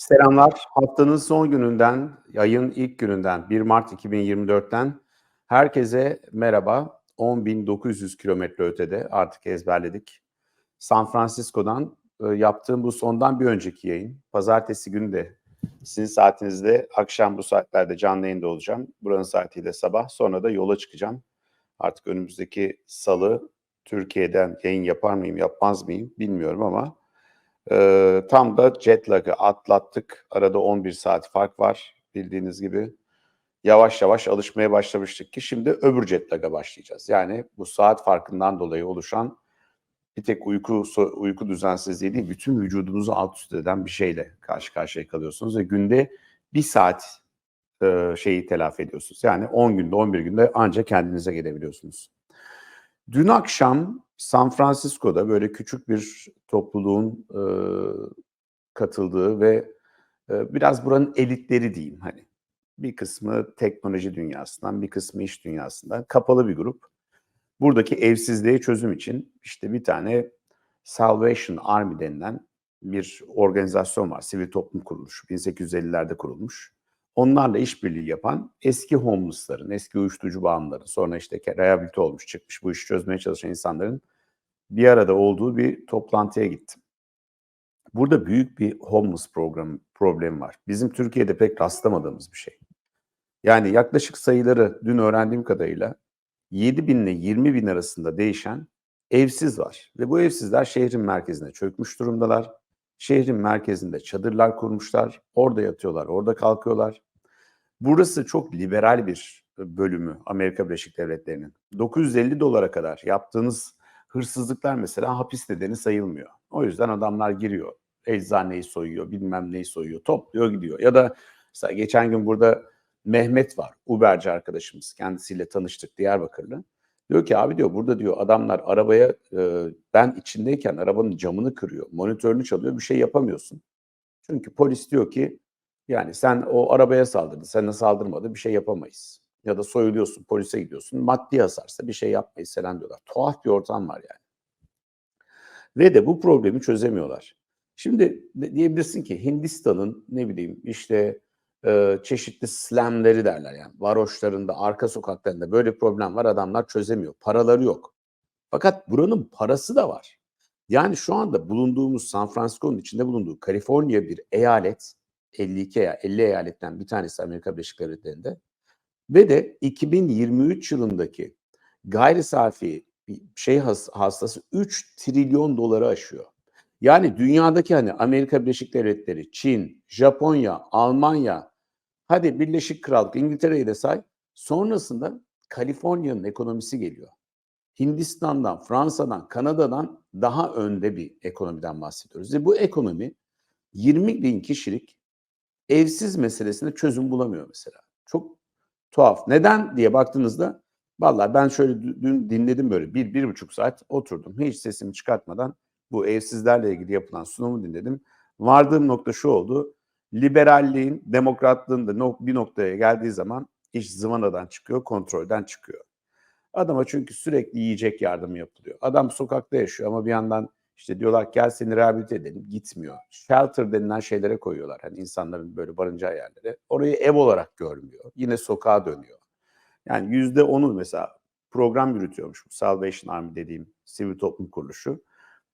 Selamlar. Haftanın son gününden, ayın ilk gününden 1 Mart 2024'ten herkese merhaba. 10.900 kilometre ötede artık ezberledik. San Francisco'dan e, yaptığım bu sondan bir önceki yayın. Pazartesi günü de sizin saatinizde akşam bu saatlerde canlı yayında olacağım. Buranın saatiyle sabah. Sonra da yola çıkacağım. Artık önümüzdeki salı Türkiye'den yayın yapar mıyım yapmaz mıyım bilmiyorum ama ee, tam da jet lag'ı atlattık. Arada 11 saat fark var bildiğiniz gibi. Yavaş yavaş alışmaya başlamıştık ki şimdi öbür jet lag'a başlayacağız. Yani bu saat farkından dolayı oluşan bir tek uyku uyku düzensizliği değil, bütün vücudunuzu alt üst eden bir şeyle karşı karşıya kalıyorsunuz ve günde bir saat e, şeyi telafi ediyorsunuz. Yani 10 günde, 11 günde ancak kendinize gelebiliyorsunuz. Dün akşam San Francisco'da böyle küçük bir topluluğun e, katıldığı ve e, biraz buranın elitleri diyeyim hani. Bir kısmı teknoloji dünyasından, bir kısmı iş dünyasından kapalı bir grup. Buradaki evsizliğe çözüm için işte bir tane Salvation Army denilen bir organizasyon var. Sivil toplum kuruluşu. 1850'lerde kurulmuş onlarla işbirliği yapan eski homeless'ların, eski uyuşturucu bağımlıların, sonra işte rehabilite olmuş, çıkmış bu işi çözmeye çalışan insanların bir arada olduğu bir toplantıya gittim. Burada büyük bir homeless program problem var. Bizim Türkiye'de pek rastlamadığımız bir şey. Yani yaklaşık sayıları dün öğrendiğim kadarıyla 7 bin ile 20 bin arasında değişen evsiz var. Ve bu evsizler şehrin merkezine çökmüş durumdalar. Şehrin merkezinde çadırlar kurmuşlar. Orada yatıyorlar, orada kalkıyorlar. Burası çok liberal bir bölümü Amerika Birleşik Devletleri'nin. 950 dolara kadar yaptığınız hırsızlıklar mesela hapis nedeni sayılmıyor. O yüzden adamlar giriyor. Eczaneyi soyuyor, bilmem neyi soyuyor, topluyor gidiyor. Ya da mesela geçen gün burada Mehmet var, Uberci arkadaşımız. Kendisiyle tanıştık Diyarbakırlı. Diyor ki abi diyor burada diyor adamlar arabaya e, ben içindeyken arabanın camını kırıyor, monitörünü çalıyor bir şey yapamıyorsun. Çünkü polis diyor ki yani sen o arabaya saldırdın, sana saldırmadı bir şey yapamayız. Ya da soyuluyorsun, polise gidiyorsun, maddi hasarsa bir şey yapmayız falan diyorlar. Tuhaf bir ortam var yani. Ve de bu problemi çözemiyorlar. Şimdi diyebilirsin ki Hindistan'ın ne bileyim işte e, çeşitli slamleri derler yani. Varoşlarında, arka sokaklarında böyle problem var adamlar çözemiyor. Paraları yok. Fakat buranın parası da var. Yani şu anda bulunduğumuz San Francisco'nun içinde bulunduğu Kaliforniya bir eyalet 52 ya 50 eyaletten bir tanesi Amerika Birleşik Devletleri'nde ve de 2023 yılındaki gayri safi şey hastası 3 trilyon doları aşıyor. Yani dünyadaki hani Amerika Birleşik Devletleri, Çin, Japonya, Almanya, hadi Birleşik Krallık, İngiltere'yi de say. Sonrasında Kaliforniya'nın ekonomisi geliyor. Hindistan'dan, Fransa'dan, Kanada'dan daha önde bir ekonomiden bahsediyoruz. Ve bu ekonomi 20 bin kişilik evsiz meselesine çözüm bulamıyor mesela. Çok tuhaf. Neden diye baktığınızda vallahi ben şöyle dün dinledim böyle bir, bir buçuk saat oturdum. Hiç sesimi çıkartmadan bu evsizlerle ilgili yapılan sunumu dinledim. Vardığım nokta şu oldu. Liberalliğin, demokratlığın da bir noktaya geldiği zaman iş zıvanadan çıkıyor, kontrolden çıkıyor. Adama çünkü sürekli yiyecek yardımı yapılıyor. Adam sokakta yaşıyor ama bir yandan işte diyorlar gel seni rehabilite edelim. Gitmiyor. Shelter denilen şeylere koyuyorlar. Hani insanların böyle barınacağı yerlere. Orayı ev olarak görmüyor. Yine sokağa dönüyor. Yani yüzde onu mesela program yürütüyormuş bu Salvation Army dediğim sivil toplum kuruluşu.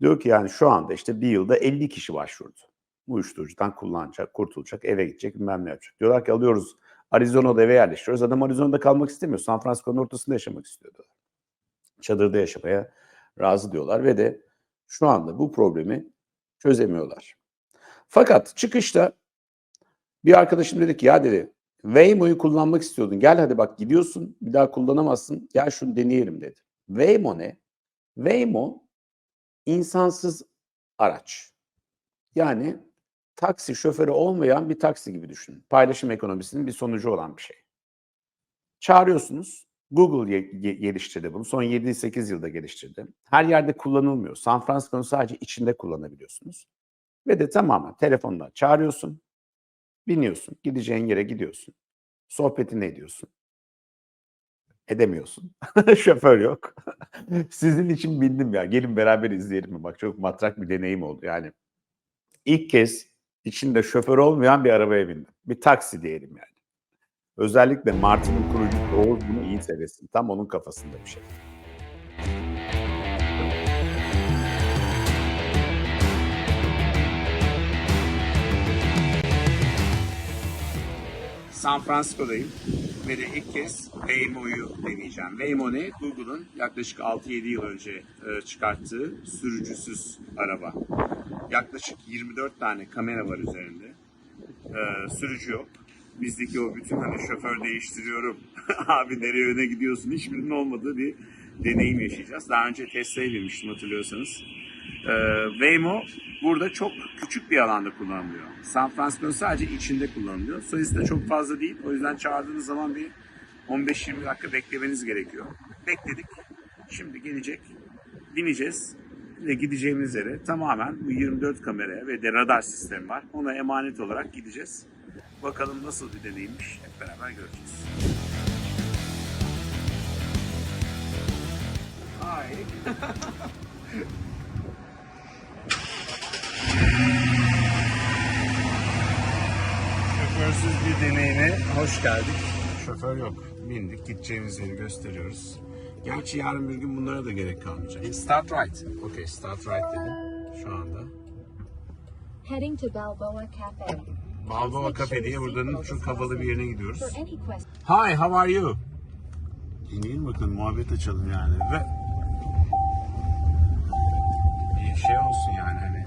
Diyor ki yani şu anda işte bir yılda 50 kişi başvurdu. Uyuşturucudan kullanacak, kurtulacak, eve gidecek, bilmem ne yapacak. Diyorlar ki alıyoruz Arizona'da eve yerleştiriyoruz. Adam Arizona'da kalmak istemiyor. San Francisco'nun ortasında yaşamak istiyordu. Çadırda yaşamaya razı diyorlar ve de şu anda bu problemi çözemiyorlar. Fakat çıkışta bir arkadaşım dedi ki ya dedi Waymo'yu kullanmak istiyordun. Gel hadi bak gidiyorsun bir daha kullanamazsın. Gel şunu deneyelim dedi. Waymo ne? Waymo insansız araç. Yani taksi şoförü olmayan bir taksi gibi düşünün. Paylaşım ekonomisinin bir sonucu olan bir şey. Çağırıyorsunuz. Google geliştirdi bunu. Son 7-8 yılda geliştirdi. Her yerde kullanılmıyor. San Francisco'nun sadece içinde kullanabiliyorsunuz. Ve de tamamen telefonla çağırıyorsun, biniyorsun, gideceğin yere gidiyorsun. Sohbetini ediyorsun. Edemiyorsun. Şoför yok. Sizin için bindim ya. Gelin beraber izleyelim? Bak çok matrak bir deneyim oldu. Yani ilk kez içinde şoför olmayan bir arabaya bindim. Bir taksi diyelim yani. Özellikle Martin'in kurucusu Oğuz iyi sevesin. Tam onun kafasında bir şey. San Francisco'dayım ve de ilk kez Waymo'yu deneyeceğim. Waymo ne? Google'ın yaklaşık 6-7 yıl önce e, çıkarttığı sürücüsüz araba. Yaklaşık 24 tane kamera var üzerinde. E, sürücü yok. Bizdeki o bütün hani şoför değiştiriyorum, abi nereye öne gidiyorsun hiçbirinin olmadığı bir deneyim yaşayacağız. Daha önce Tesla'ya binmiştim hatırlıyorsanız. Ee, Waymo burada çok küçük bir alanda kullanılıyor. San Francisco'nun sadece içinde kullanılıyor. Sayısı da çok fazla değil. O yüzden çağırdığınız zaman bir 15-20 dakika beklemeniz gerekiyor. Bekledik. Şimdi gelecek. Bineceğiz. Ve gideceğimiz yere tamamen bu 24 kameraya ve de radar sistemi var. Ona emanet olarak gideceğiz. Bakalım nasıl bir deneyimmiş. Hep beraber göreceğiz. Hi. Şoförsüz bir deneyime hoş geldik. Şoför yok. Bindik. Gideceğimiz yeri gösteriyoruz. Gerçi yarın bir gün bunlara da gerek kalmayacak. Start right. Okay, start right dedim şu anda. Heading to Balboa Cafe. Balboa Cafe diye buradanın çok havalı bir yerine gidiyoruz. Hi, how are you? İnelim bakın muhabbet açalım yani ve bir şey olsun yani hani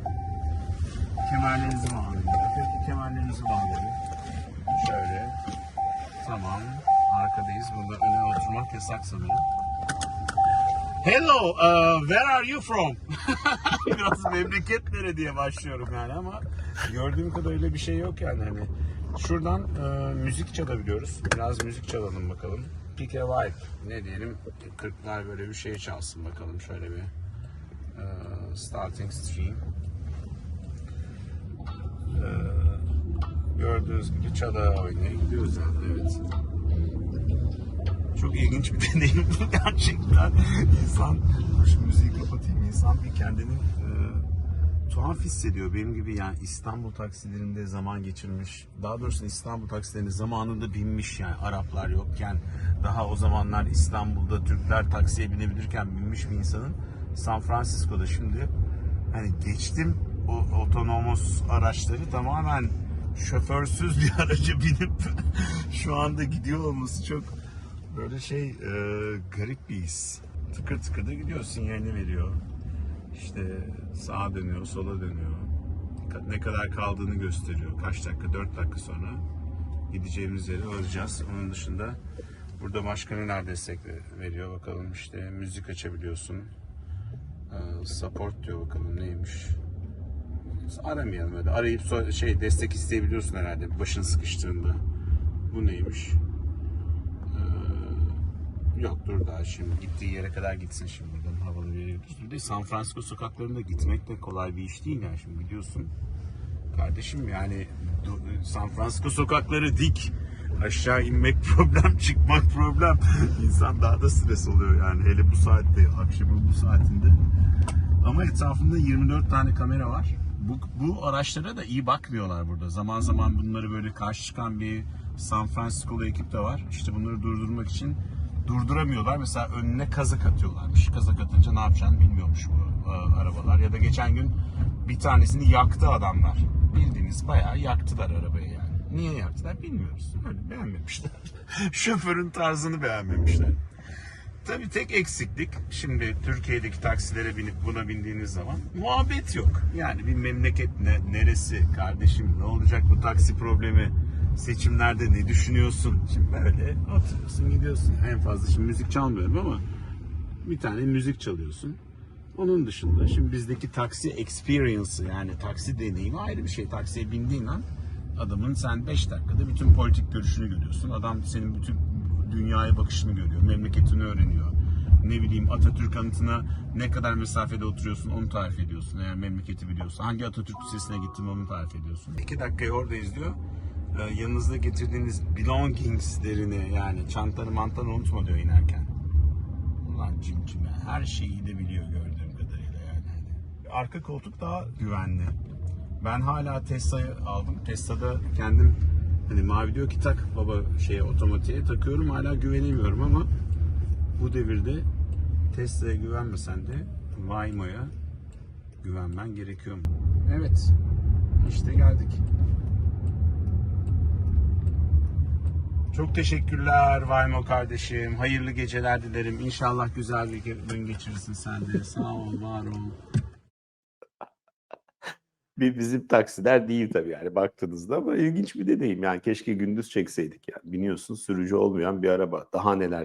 kemerlerinizi bağlayın. Peki kemerlerinizi bağlayın. Şöyle. Tamam. Arkadayız. Burada öne oturmak yasak sanırım. Hello, uh, where are you from? Biraz memleket nere diye başlıyorum yani ama gördüğüm kadarıyla bir şey yok yani hani. Şuradan e, müzik çalabiliyoruz. Biraz müzik çalalım bakalım. Pick a vibe. Ne diyelim? 40'lar böyle bir şey çalsın bakalım şöyle bir. e, starting stream. E, gördüğünüz gibi çala oynaya gidiyoruz yani evet. Çok ilginç bir deneyim gerçekten. İnsan, şu müziği kapatayım, insan bir kendini e, tuhaf hissediyor. Benim gibi yani İstanbul taksilerinde zaman geçirmiş, daha doğrusu İstanbul taksilerinde zamanında binmiş yani Araplar yokken, daha o zamanlar İstanbul'da Türkler taksiye binebilirken binmiş bir insanın San Francisco'da şimdi hani geçtim o otonomos araçları tamamen şoförsüz bir araca binip şu anda gidiyor olması çok böyle şey e, garip bir his. Tıkır tıkır da gidiyor sinyalini veriyor. İşte sağa dönüyor, sola dönüyor. Ne kadar kaldığını gösteriyor. Kaç dakika, 4 dakika sonra gideceğimiz yere varacağız. Onun dışında burada başka neler destek ve- veriyor bakalım işte müzik açabiliyorsun. Ee, support diyor bakalım neymiş. Aramayalım öyle. Arayıp şey destek isteyebiliyorsun herhalde başın sıkıştığında. Bu neymiş? Yok dur daha şimdi gittiği yere kadar gitsin şimdi buradan havalı bir yere de San Francisco sokaklarında gitmek de kolay bir iş değil yani şimdi biliyorsun. Kardeşim yani San Francisco sokakları dik. Aşağı inmek problem, çıkmak problem. İnsan daha da stres oluyor yani hele bu saatte, akşamın bu saatinde. Ama etrafında 24 tane kamera var. Bu, bu araçlara da iyi bakmıyorlar burada. Zaman zaman bunları böyle karşı çıkan bir San Francisco'lu ekip de var. İşte bunları durdurmak için durduramıyorlar. Mesela önüne kazık atıyorlarmış. Kazık atınca ne yapacağını bilmiyormuş bu e, arabalar. Ya da geçen gün bir tanesini yaktı adamlar. Bildiğiniz bayağı yaktılar arabayı yani. Niye yaktılar bilmiyoruz. Öyle beğenmemişler. Şoförün tarzını beğenmemişler. Tabii tek eksiklik şimdi Türkiye'deki taksilere binip buna bindiğiniz zaman muhabbet yok. Yani bir memleket ne, neresi kardeşim ne olacak bu taksi problemi seçimlerde ne düşünüyorsun? Şimdi böyle oturuyorsun gidiyorsun. En fazla şimdi müzik çalmıyorum ama bir tane müzik çalıyorsun. Onun dışında şimdi bizdeki taksi experience yani taksi deneyimi ayrı bir şey. Taksiye bindiğin an adamın sen 5 dakikada bütün politik görüşünü görüyorsun. Adam senin bütün dünyaya bakışını görüyor. Memleketini öğreniyor. Ne bileyim Atatürk anıtına ne kadar mesafede oturuyorsun onu tarif ediyorsun. Eğer memleketi biliyorsun. Hangi Atatürk Lisesi'ne gittin onu tarif ediyorsun. 2 dakikayı orada izliyor. Ee, yanınızda getirdiğiniz belongingslerini yani çantanı mantanı unutma diyor inerken. Ulan cimcime her şeyi de biliyor gördüğüm kadarıyla yani. Arka koltuk daha güvenli. Ben hala Tesla'yı aldım. Tesla'da kendim hani mavi diyor ki tak baba şeye otomatiğe takıyorum hala güvenemiyorum ama bu devirde Tesla'ya güvenmesen de Waymo'ya güvenmen gerekiyor. Evet. işte geldik. Çok teşekkürler Waymo kardeşim. Hayırlı geceler dilerim. İnşallah güzel bir gün geçirirsin sen de. Sağ ol, var ol. bir bizim taksiler değil tabii yani baktığınızda ama ilginç bir deneyim. Yani keşke gündüz çekseydik yani. Biniyorsun sürücü olmayan bir araba. Daha neler